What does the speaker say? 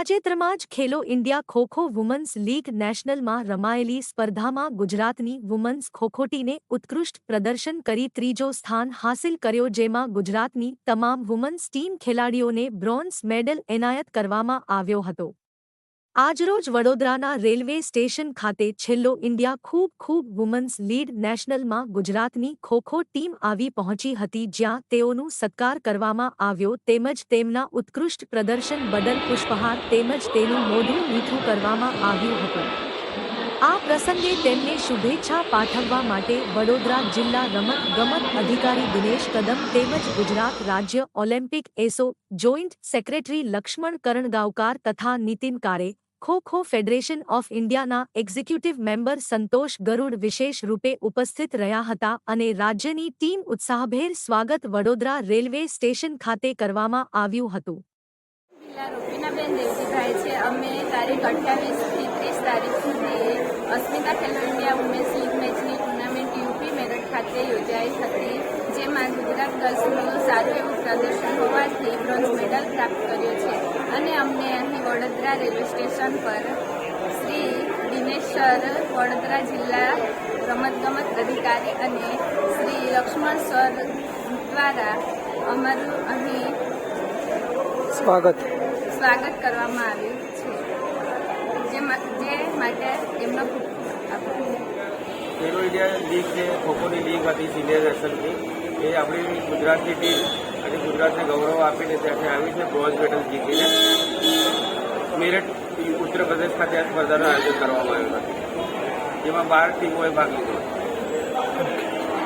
તાજેતરમાં જ Khelo India kho kho women's league નેશનલમાં રમાયેલી સ્પર્ધામાં ગુજરાતની વુમન્સ ખોખો ટીમે ઉત્કૃષ્ટ પ્રદર્શન કરી ત્રીજો સ્થાન હાંસિલ કર્યો, જેમાં ગુજરાતની તમામ વુમન્સ ટીમ ખેલાડીઓને બ્રોન્ઝ મેડલ એનાયત કરવામાં આવ્યો હતો. આજરોજ વડોદરાના રેલવે સ્ટેશન ખાતે છેલ્લો ઇન્ડિયા ખૂબ ખૂબ વુમન્સ લીડ નેશનલમાં ગુજરાતની ખોખો ટીમ આવી પહોંચી હતી જ્યાં તેઓનું સત્કાર કરવામાં આવ્યો તેમજ તેમના ઉત્કૃષ્ટ પ્રદર્શન બદલ પુષ્પહાર તેમજ તેનું મોઢું મીઠું કરવામાં આવ્યું હતું. આ પ્રસંગે તેમને શુભેચ્છા પાઠવવા માટે વડોદરા જિલ્લા રમત ગમત અધિકારી દિનેશ કદમ તેમજ ગુજરાત રાજ્ય ઓલિમ્પિક એસો જોઈન્ટ સેક્રેટરી લક્ષ્મણ કરણગાવકાર તથા નીતિન કારે ખો ખો ફેડરેશન ઓફ ઇન્ડિયાના એક્ઝિક્યુટિવ મેમ્બર સંતોષ ગરુડ વિશેષ રૂપે ઉપસ્થિત રહ્યા હતા અને રાજ્યની ટીમ ઉત્સાહભેર સ્વાગત વડોદરા રેલવે સ્ટેશન ખાતે કરવામાં આવ્યું હતું. અમે તારીખ સુધી Asmita Khelo India women's league મેચની ટુર્નામેન્ટ યુપી મેરઠ ખાતે યોજાઈ હતી જેમાં ગુજરાત ગર્લ્સનું સારું એવું પ્રદર્શન હોવાથી બ્રોન્ઝ મેડલ પ્રાપ્ત કર્યો છે. અને અમને અહીં વડોદરા રેલવે સ્ટેશન પર શ્રી દિનેશ સર વડોદરા જિલ્લા રમતગમત અધિકારી અને શ્રી લક્ષ્મણ સર દ્વારા અમારું અહીં સ્વાગત. સ્વાગત કરવામાં આવ્યું છે. જે જે માટે એમનો ખેલો ઇન્ડિયા લીગ છે, ખોખોની લીગ હતી સિનિયર નેશનલની એ આપણી ગુજરાતની ટીમ અને ગુજરાતને ગૌરવ આપીને ત્યાંથી આવી છે, બ્રોન્ઝ મેડલ જીતીને. મેરઠ, ઉત્તર પ્રદેશ ખાતે આ સ્પર્ધાનું આયોજન કરવામાં આવ્યું હતું. જેમાં બાર ટીમોએ ભાગ લીધો.